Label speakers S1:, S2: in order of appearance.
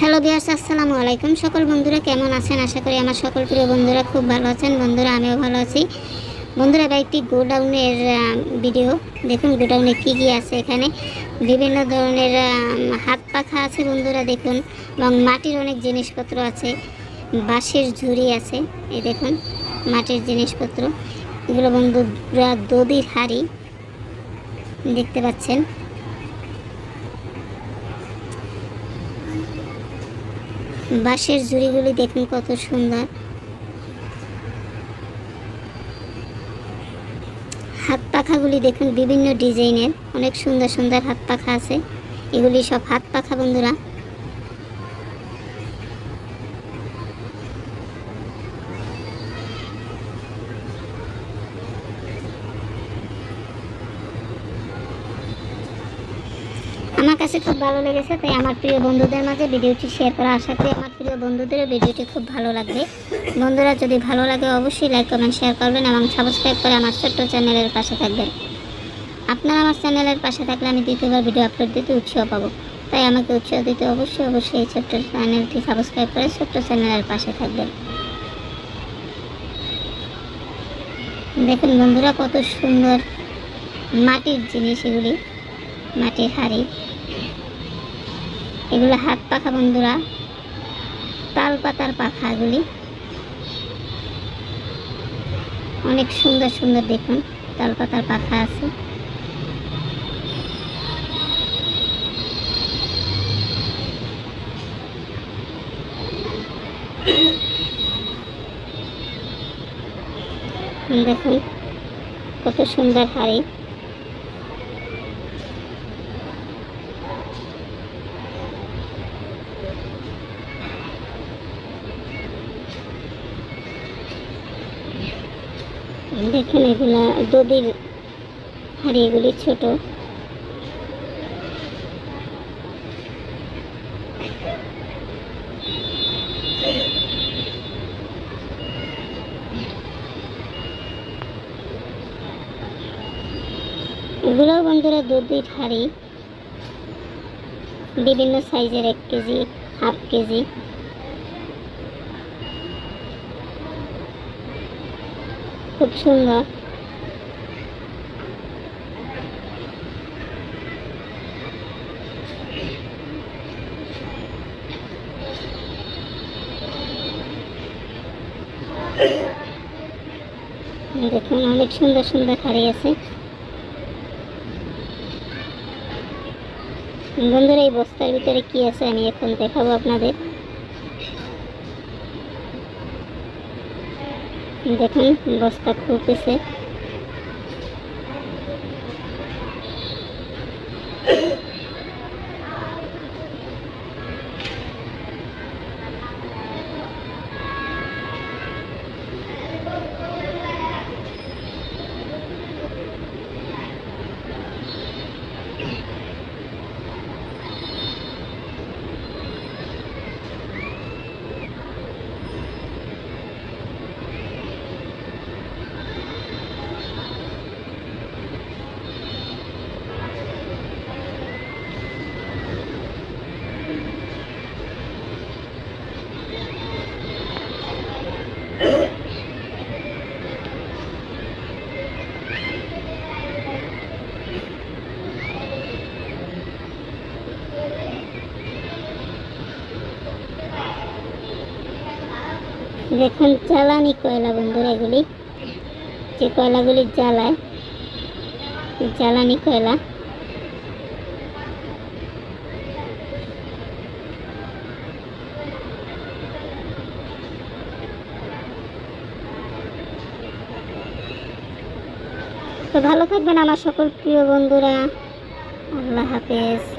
S1: Hello বিয়ার্স আসসালামু আলাইকুম। সকল বন্ধুরা কেমন আছেন? আশা করি আমার সকল প্রিয় বন্ধুরা খুব ভালো আছেন। বন্ধুরা, আমিও ভালো আছি। বন্ধুরা এবার একটি গোডাউনের ভিডিও দেখুন গোডাউনে কী কী আছে এখানে। বিভিন্ন ধরনের হাত পাখা আছে বন্ধুরা, দেখুন। এবং মাটির অনেক জিনিসপত্র আছে। বাঁশের ঝুড়ি আছে, এই দেখুন, মাটির জিনিসপত্র। এগুলো বন্ধুরা দদির হাড়ি। দেখতে পাচ্ছেন। বাঁশের ঝুড়িগুলি দেখুন কত সুন্দর। হাত পাখাগুলি দেখুন বিভিন্ন ডিজাইনের, অনেক সুন্দর সুন্দর হাত পাখা আছে। এগুলি সব হাত পাখা বন্ধুরা। আমার কাছে খুব ভালো লেগেছে, তাই আমার প্রিয় বন্ধুদের মাঝে ভিডিওটি শেয়ার করা। আশা করি আমার প্রিয় বন্ধুদেরও ভিডিওটি খুব ভালো লাগবে। বন্ধুরা, যদি ভালো লাগে অবশ্যই লাইক কমেন্ট শেয়ার করবেন এবং সাবস্ক্রাইব করে আমার ছোট্ট চ্যানেলের পাশে থাকবেন। আপনারা আমার চ্যানেলের পাশে থাকলে আমি দ্বিতীয়বার ভিডিও আপলোড দিতে উৎসাহ পাবো। তাই আমাকে উৎসাহ দিতে অবশ্যই অবশ্যই এই ছোট্ট চ্যানেলটি সাবস্ক্রাইব করে ছোট্ট চ্যানেলের পাশে থাকবেন। দেখুন বন্ধুরা, কত সুন্দর মাটির জিনিস এগুলি, মাটির হাড়ি। এগুলো হাত পাখা বন্ধুরা। তাল পাতার পাখাগুলি। অনেক সুন্দর সুন্দর দেখুন, তাল পাতার পাখা আছে। দেখুন, কত সুন্দর হাড়ি। দেখুন এগুলা দদির হাড়ি এগুলি ছোট। এগুলোও বন্ধুরা দদির হাড়ি। বিভিন্ন সাইজের এক কেজি, হাফ কেজি। খুব সুন্দর। দেখুন, অনেক সুন্দর সুন্দর হাড়ি আছে। বন্ধুরা, এই বস্তার ভিতরে কি আছে আমি এখন দেখাবো আপনাদের। দেখুন বস্তা খুলতেছে দেখুন জ্বালানি কয়লা বন্ধুরা এগুলি, যে কয়লাগুলি জ্বালায় জ্বালানি কয়লা, তো ভালো থাকবেন আমার সকল প্রিয় বন্ধুরা। আল্লাহ হাফেজ।